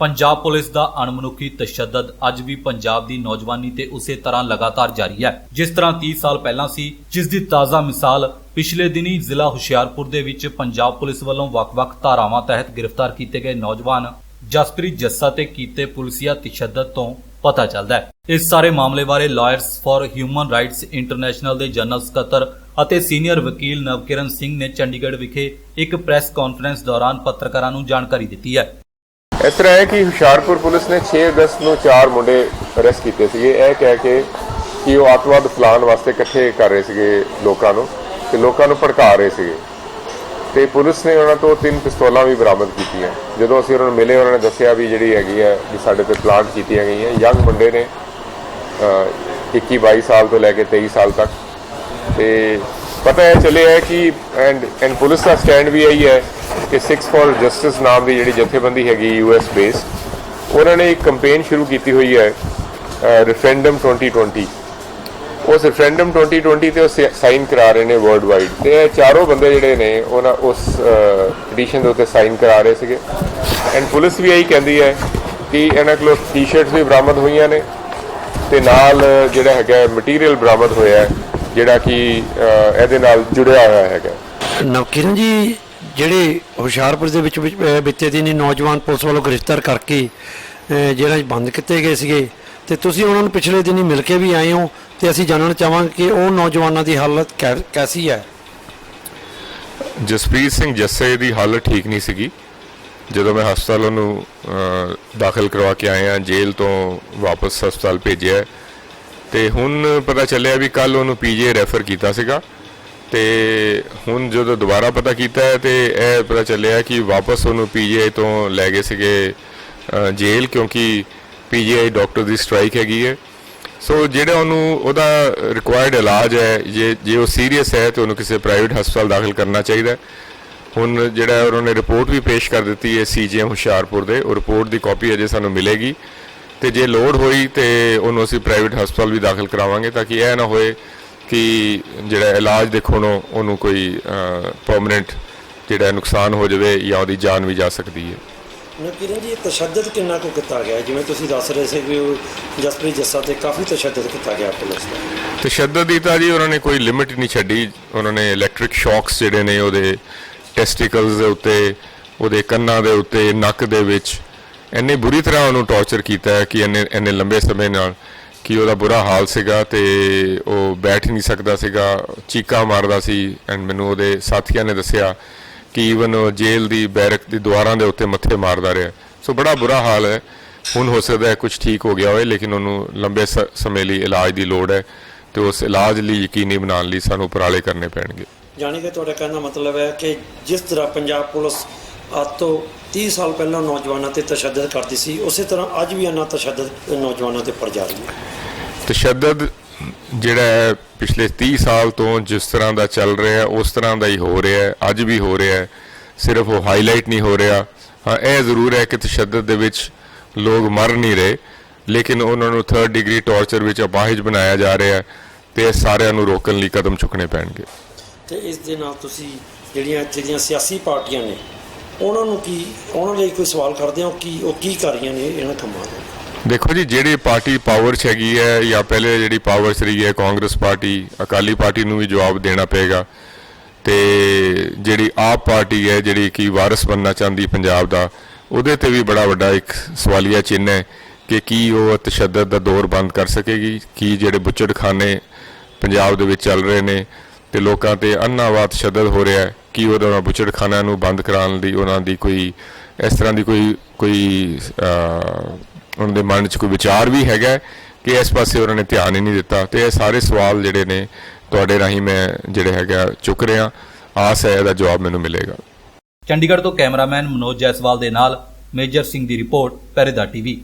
Punjab police ਦਾ ਅਣਮਨੁੱਖੀ ਤਸ਼ੱਦਦ ਅੱਜ ਵੀ ਪੰਜਾਬ ਦੀ ਨੌਜਵਾਨੀ ਤੇ ਉਸੇ ਤਰ੍ਹਾਂ ਲਗਾਤਾਰ ਜਾਰੀ ਹੈ। ਜਿਸ ਤਰ੍ਹਾਂ 30 ਸਾਲ ਪਹਿਲਾਂ ਸੀ, ਜਿਸ ਦੀ ਤਾਜ਼ਾ ਮਿਸਾਲ ਪਿਛਲੇ ਦਿਨੀ ਜ਼ਿਲ੍ਹਾ ਹੁਸ਼ਿਆਰਪੁਰ ਦੇ ਵਿੱਚ ਪੰਜਾਬ ਪੁਲਿਸ ਵੱਲੋਂ ਵੱਖ-ਵੱਖ ਧਾਰਾਵਾਂ ਤਹਿਤ ਗ੍ਰਿਫਤਾਰ ਕੀਤੇ ਗਏ ਨੌਜਵਾਨ ਜਸਪ੍ਰੀਤ ਜੱਸਾ ਤੇ ਕੀਤੇ ਪੁਲਸੀਆ ਤਸ਼ੱਦਦ ਤੋਂ ਪਤਾ ਚੱਲਦਾ ਹੈ। ਇਸ ਸਾਰੇ ਮਾਮਲੇ ਬਾਰੇ lawyers for human rights international ਦੇ ਜਨਰਲ ਸਕੱਤਰ ਅਤੇ ਸੀਨੀਅਰ ਵਕੀਲ ਨਵਕਿਰਨ ਸਿੰਘ ਨੇ ਚੰਡੀਗੜ੍ਹ ਵਿਖੇ ਇੱਕ ਪ੍ਰੈਸ ਕਾਨਫਰੰਸ ਦੌਰਾਨ ਪੱਤਰਕਾਰਾਂ ਨੂੰ ਜਾਣਕਾਰੀ ਦਿੱਤੀ ਹੈ। ਇਸ ਤਰ੍ਹਾਂ ਹੈ ਕਿ ਹੁਸ਼ਿਆਰਪੁਰ ਪੁਲਿਸ ਨੇ 6 ਅਗਸਤ ਨੂੰ ਚਾਰ ਮੁੰਡੇ ਅਰੈਸਟ ਕੀਤੇ ਸੀਗੇ। ਇਹ ਕਹਿ ਕੇ ਕਿ ਉਹ ਅੱਤਵਾਦ ਫਲਾਣ ਵਾਸਤੇ ਇਕੱਠੇ ਕਰ ਰਹੇ ਸੀਗੇ ਲੋਕਾਂ ਨੂੰ ਤੇ ਲੋਕਾਂ ਨੂੰ ਭੜਕਾ ਰਹੇ ਸੀਗੇ। ਤੇ ਪੁਲਿਸ ਨੇ ਉਹਨਾਂ ਤੋਂ ਤਿੰਨ ਪਿਸਤੌਲਾਂ ਵੀ ਬਰਾਮਦ ਕੀਤੀਆਂ। ਜਦੋਂ ਅਸੀਂ ਉਹਨਾਂ ਨੂੰ ਮਿਲੇ, ਉਹਨਾਂ ਨੇ ਦੱਸਿਆ ਵੀ ਜਿਹੜੀ ਹੈਗੀ ਹੈ, ਵੀ ਸਾਡੇ ਤੇ ਪਲਾਂਟ ਕੀਤੀਆਂ ਗਈਆਂ। ਯੰਗ ਮੁੰਡੇ ਨੇ, ਅਹ 21 22 ਸਾਲ ਤੋਂ ਲੈ ਕੇ 23 ਸਾਲ ਤੱਕ। ਤੇ ਪਤਾ ਹੈ ਚੱਲਿਆ ਹੈ ਕਿ ਐਂਡ ਐਂਡ ਪੁਲਿਸ ਦਾ ਸਟੈਂਡ ਵੀ ਇਹੀ ਹੈ ਕਿ 6 ਫॉर ਜਸਟਿਸ ਨਾਮ ਦੀ ਜਿਹੜੀ ਜਥੇਬੰਦੀ ਹੈਗੀ ਯੂਐਸ ਬੇਸ ਉਹਨਾਂ ਨੇ ਇੱਕ ਕੈਂਪੇਨ ਸ਼ੁਰੂ ਕੀਤੀ ਹੋਈ ਹੈ ਰੈਫਰੈਂਡਮ 2020 ਉਸ ਰੈਫਰੈਂਡਮ 2020 ਤੇ ਉਹ ਸਾਈਨ ਕਰਾ ਰਹੇ ਨੇ ਵਰਲਡ ਵਾਈਡ ਤੇ ਇਹ ਚਾਰੋਂ ਬੰਦੇ ਜਿਹੜੇ ਨੇ, ਉਹਨਾਂ, ਉਸ ਪਟੀਸ਼ਨ ਦੇ ਉੱਤੇ ਸਾਈਨ ਕਰਾ ਰਹੇ ਸੀਗੇ। ਐਂਡ ਪੁਲਿਸ ਵੀ ਇਹੀ ਕਹਿੰਦੀ ਹੈ ਕਿ ਇਹਨਾਂ ਕੋਲ ਟੀ-ਸ਼ਰਟਸ ਵੀ ਬਰਾਮਦ ਹੋਈਆਂ ਨੇ, ਤੇ ਨਾਲ ਜਿਹੜਾ ਹੈਗਾ ਮਟੀਰੀਅਲ ਬਰਾਮਦ ਹੋਇਆ ਹੈ। ਜਿਹੜਾ ਕਿ ਇਹਦੇ ਨਾਲ ਜੁੜਿਆ ਹੋਇਆ ਹੈਗਾ। ਨਵਕਿਰਨ ਜੀ ਜਿਹੜੇ ਹੁਸ਼ਿਆਰਪੁਰ ਦੇ ਵਿੱਚ ਬੀਤੇ ਦਿਨੀ ਨੌਜਵਾਨ ਪੁਲਿਸ ਵੱਲੋਂ ਗ੍ਰਿਫਤਾਰ ਕਰਕੇ 'ਚ ਬੰਦ ਕੀਤੇ ਗਏ ਸੀਗੇ ਤੇ ਤੁਸੀਂ ਉਹਨਾਂ ਨੂੰ ਪਿਛਲੇ ਦਿਨੀ ਮਿਲ ਕੇ ਵੀ ਆਏ ਹੋ ਤੇ ਅਸੀਂ ਜਾਣਨਾ ਚਾਹਾਂਗੇ ਕਿ ਉਹ ਨੌਜਵਾਨਾਂ ਦੀ ਹਾਲਤ ਕੈਸੀ ਹੈ? ਜਸਪ੍ਰੀਤ ਸਿੰਘ ਜੱਸੇ ਦੀ ਹਾਲਤ ਠੀਕ ਨਹੀਂ ਸੀਗੀ। ਜਦੋਂ ਮੈਂ ਹਸਪਤਾਲ ਉਹਨੂੰ ਦਾਖਲ ਕਰਵਾ ਕੇ ਆਇਆ ਜੇਲ੍ਹ ਤੋਂ ਵਾਪਸ ਹਸਪਤਾਲ ਭੇਜਿਆ ਤੇ ਹੁਣ ਪਤਾ ਚੱਲਿਆ ਵੀ ਕੱਲ ਉਹਨੂੰ ਪੀਜੀ ਰੈਫਰ ਕੀਤਾ ਸੀਗਾ ਤੇ ਹੁਣ ਜਦੋਂ ਦੁਬਾਰਾ ਪਤਾ ਕੀਤਾ ਹੈ ਤੇ ਇਹ ਪਤਾ ਚੱਲਿਆ ਕਿ ਵਾਪਸ ਉਹਨੂੰ ਪੀਜੀਆਈ ਤੋਂ ਲੈ ਗਏ ਸੀਗੇ ਜੇਲ੍ਹ ਕਿਉਂਕਿ ਪੀਜੀਆਈ ਡਾਕਟਰ ਦੀ ਸਟ੍ਰਾਈਕ ਹੈਗੀ ਹੈ। ਸੋ ਜਿਹੜਾ ਉਹਨੂੰ, ਉਹਦਾ ਰਿਕੁਆਇਰਡ ਇਲਾਜ ਹੈ, ਜੇ ਜੇ ਉਹ ਸੀਰੀਅਸ ਹੈ ਤੇ ਉਹਨੂੰ ਕਿਸੇ ਪ੍ਰਾਈਵੇਟ ਹਸਪਤਾਲ ਦਾਖਲ ਕਰਨਾ ਚਾਹੀਦਾ ਹੁਣ ਜਿਹੜਾ ਉਹਨਾਂ ਨੇ ਰਿਪੋਰਟ ਵੀ ਪੇਸ਼ ਕਰ ਦਿੱਤੀ ਹੈ ਸੀਜੀਐਮ ਹੁਸ਼ਿਆਰਪੁਰ ਦੇ, ਉਹ ਰਿਪੋਰਟ ਦੀ ਕਾਪੀ ਅਜੇ ਸਾਨੂੰ ਮਿਲੇਗੀ। ਤੇ ਜੇ ਲੋੜ ਹੋਈ ਤੇ ਉਹਨੂੰ ਅਸੀਂ ਪ੍ਰਾਈਵੇਟ ਹਸਪਤਾਲ ਵੀ ਦਾਖਲ ਕਰਾਵਾਂਗੇ ਤਾਂ ਕਿ ਇਹ ਨਾ ਹੋਏ ਕਿ ਜਿਹੜਾ ਇਲਾਜ ਦੇਖੋ ਨੂੰ ਉਹਨੂੰ ਕੋਈ ਪਰਮਨੈਂਟ ਜਿਹੜਾ ਨੁਕਸਾਨ ਹੋ ਜਾਵੇ ਜਾਂ ਉਹਦੀ ਜਾਨ ਵੀ ਜਾ ਸਕਦੀ ਹੈ। ਨਵਕਿਰਨ ਜੀ ਤਸ਼ੱਦਦ ਕਿੰਨਾ ਕੁ ਕੀਤਾ ਗਿਆ? ਜਿਵੇਂ ਤੁਸੀਂ ਦੱਸ ਰਹੇ ਸੀ ਕਿ ਉਹ ਜਸਪ੍ਰੀਤ ਜੱਸਾ ਤੇ ਕਾਫੀ ਤਸ਼ੱਦਦ ਕੀਤਾ ਗਿਆ ਪੁਲਿਸ ਦਾ ਤਸ਼ੱਦਦ ਦੀ ਤਾਂ ਜੀ ਉਹਨਾਂ ਨੇ ਕੋਈ ਲਿਮਿਟ ਨਹੀਂ ਛੱਡੀ। ਉਹਨਾਂ ਨੇ ਇਲੈਕਟ੍ਰਿਕ ਸ਼ੌਕਸ ਜਿਹੜੇ ਨੇ ਉਹਦੇ ਟੈਸਟੀਕਲਸ ਦੇ ਉੱਤੇ ਉਹਦੇ ਕੰਨਾਂ ਦੇ ਉੱਤੇ ਨੱਕ ਦੇ ਵਿੱਚ ਇੰਨੇ ਬੁਰੀ ਤਰ੍ਹਾਂ ਉਹਨੂੰ ਟੌਰਚਰ ਕੀਤਾ ਹੈ ਕਿ ਇੰਨੇ ਇੰਨੇ ਲੰਬੇ ਸਮੇਂ ਨਾਲ ਕਿ ਉਹਦਾ ਬੁਰਾ ਹਾਲ ਸੀਗਾ ਤੇ ਉਹ ਬੈਠ ਨਹੀਂ ਸਕਦਾ ਸੀਗਾ, ਚੀਕਾਂ ਮਾਰਦਾ ਸੀ। ਐਂਡ ਮੈਨੂੰ ਉਹਦੇ ਸਾਥੀਆਂ ਨੇ ਦੱਸਿਆ ਕਿ ਈਵਨ ਉਹ ਜੇਲ੍ਹ ਦੀ ਬੈਰਕ ਦੀ ਦੁਆਰਾਂ ਦੇ ਉੱਤੇ ਮੱਥੇ ਮਾਰਦਾ ਰਿਹਾ। ਸੋ ਬੜਾ ਬੁਰਾ ਹਾਲ ਹੈ। ਹੁਣ ਹੋ ਸਕਦਾ ਹੈ ਕੁਝ ਠੀਕ ਹੋ ਗਿਆ ਹੋਵੇ, ਲੇਕਿਨ ਉਹਨੂੰ ਲੰਬੇ ਸਮੇਂ ਲਈ ਇਲਾਜ ਦੀ ਲੋੜ ਹੈ ਤੇ ਉਸ ਇਲਾਜ ਲਈ ਯਕੀਨੀ ਬਣਾਉਣ ਲਈ ਸਾਨੂੰ ਉਪਰਾਲੇ ਕਰਨੇ ਪੈਣਗੇ। ਜਾਣੀ ਕਿ ਤੁਹਾਡਾ ਕਹਿਣ ਦਾ ਮਤਲਬ ਹੈ ਕਿ ਜਿਸ ਤਰ੍ਹਾਂ ਪੰਜਾਬ ਪੁਲਿਸ ਅੱਜ 30 ਸਾਲ ਪਹਿਲਾਂ ਨੌਜਵਾਨਾਂ ਤੇ ਤਸ਼ੱਦਦ ਕਰਦੀ ਸੀ। ਉਸੇ ਤਰ੍ਹਾਂ ਅੱਜ ਵੀ ਇਹਨਾਂ ਤਸ਼ੱਦਦ ਨੌਜਵਾਨਾਂ ਤੇ ਪੜ ਜਾ ਰਹੀ ਹੈ। ਤਸ਼ੱਦਦ ਜਿਹੜਾ ਹੈ ਪਿਛਲੇ 30 ਸਾਲ ਤੋਂ ਜਿਸ ਤਰ੍ਹਾਂ ਦਾ ਚੱਲ ਰਿਹਾ ਹੈ ਉਸ ਤਰ੍ਹਾਂ ਦਾ ਹੀ ਹੋ ਰਿਹਾ ਹੈ। ਅੱਜ ਵੀ ਹੋ ਰਿਹਾ ਹੈ। ਸਿਰਫ ਉਹ ਹਾਈਲਾਈਟ ਨਹੀਂ ਹੋ ਰਿਹਾ। ਹਾਂ ਇਹ ਜ਼ਰੂਰ ਹੈ ਕਿ ਤਸ਼ੱਦਦ ਦੇ ਵਿੱਚ ਲੋਕ ਮਰ ਨਹੀਂ ਰਹੇ। ਲੇਕਿਨ ਉਹਨਾਂ ਨੂੰ 3rd ਡਿਗਰੀ ਟਾਰਚਰ ਵਿੱਚ ਅਪਾਹਿਜ ਬਣਾਇਆ ਜਾ ਰਿਹਾ ਹੈ ਤੇ ਇਹ ਸਾਰਿਆਂ ਨੂੰ ਰੋਕਣ ਲਈ ਕਦਮ ਚੁੱਕਣੇ ਪੈਣਗੇ। ਤੇ ਇਸ ਦੇ ਨਾਲ ਤੁਸੀਂ ਜਿਹੜੀਆਂ ਇੱਥੇ ਦੀਆਂ ਸਿਆਸੀ ਪਾਰਟੀਆਂ ਨੇ ਉਹਨਾਂ ਨੂੰ ਕੀ, ਉਹਨਾਂ ਲਈ ਕੋਈ ਸਵਾਲ ਕਰਦੇ ਹੋ ਕਿ ਉਹ ਕੀ ਕਰ ਰਹੀਆਂ ਨੇ ਇਹਨਾਂ ਕੰਮਾਂ ਦੇ ਦੇਖੋ ਜੀ, ਜਿਹੜੀ ਪਾਰਟੀ ਪਾਵਰ 'ਚ ਹੈਗੀ ਹੈ ਜਾਂ ਪਹਿਲੇ ਜਿਹੜੀ ਪਾਵਰ 'ਚ ਰਹੀ ਹੈ, ਕਾਂਗਰਸ ਪਾਰਟੀ, ਅਕਾਲੀ ਪਾਰਟੀ ਨੂੰ ਵੀ ਜਵਾਬ ਦੇਣਾ ਪਏਗਾ। ਤੇ ਜਿਹੜੀ ਆਪ ਪਾਰਟੀ ਹੈ, ਜਿਹੜੀ ਕਿ ਵਾਰਿਸ ਬਣਨਾ ਚਾਹੁੰਦੀ ਪੰਜਾਬ ਦਾ, ਉਹਦੇ ਤੇ ਵੀ ਬੜਾ ਵੱਡਾ ਇੱਕ ਸਵਾਲੀਆ ਚਿੰਨ੍ਹ ਹੈ ਕਿ ਕੀ ਉਹ ਤਸ਼ੱਦਦ ਦਾ ਦੌਰ ਬੰਦ ਕਰ ਸਕੇਗੀ, ਕੀ ਜਿਹੜੇ ਬੁੱਚੜਖਾਨੇ ਪੰਜਾਬ ਦੇ ਵਿੱਚ ਚੱਲ ਰਹੇ ਨੇ, ਤੇ ਲੋਕਾਂ ਤੇ ਅੰਨਾਵਾਦ ਤਸ਼ੱਦਦ ਹੋ ਰਿਹਾ ਹੈ। ਕੀ ਉਹਨਾਂ ਬੁੱਚੜਖਾਨਿਆਂ ਨੂੰ ਬੰਦ ਕਰਾਉਣ ਦੀ ਉਹਨਾਂ ਦੀ ਕੋਈ, ਇਸ ਤਰ੍ਹਾਂ ਦੀ ਕੋਈ ਕੋਈ ਉਹਨਾਂ ਦੇ ਮਨ 'ਚ ਕੋਈ ਵਿਚਾਰ ਵੀ ਹੈਗਾ ਕਿ ਇਸ ਪਾਸੇ ਉਹਨਾਂ ਨੇ ਧਿਆਨ ਹੀ ਨਹੀਂ ਦਿੱਤਾ। ਤੇ ਇਹ ਸਾਰੇ ਸਵਾਲ ਜਿਹੜੇ ਨੇ ਤੁਹਾਡੇ ਰਾਹੀਂ ਮੈਂ ਜਿਹੜੇ ਹੈਗਾ ਚੁੱਕ ਰਿਹਾ। ਆਸ ਹੈ ਇਹਦਾ ਜਵਾਬ ਮੈਨੂੰ ਮਿਲੇਗਾ। ਚੰਡੀਗੜ੍ਹ ਤੋਂ ਕੈਮਰਾਮੈਨ ਮਨੋਜ ਜੈਸਵਾਲ ਦੇ ਨਾਲ ਮੇਜਰ ਸਿੰਘ ਦੀ ਰਿਪੋਰਟ ਪਹਿਰੇਦਾਰ ਟੀਵੀ।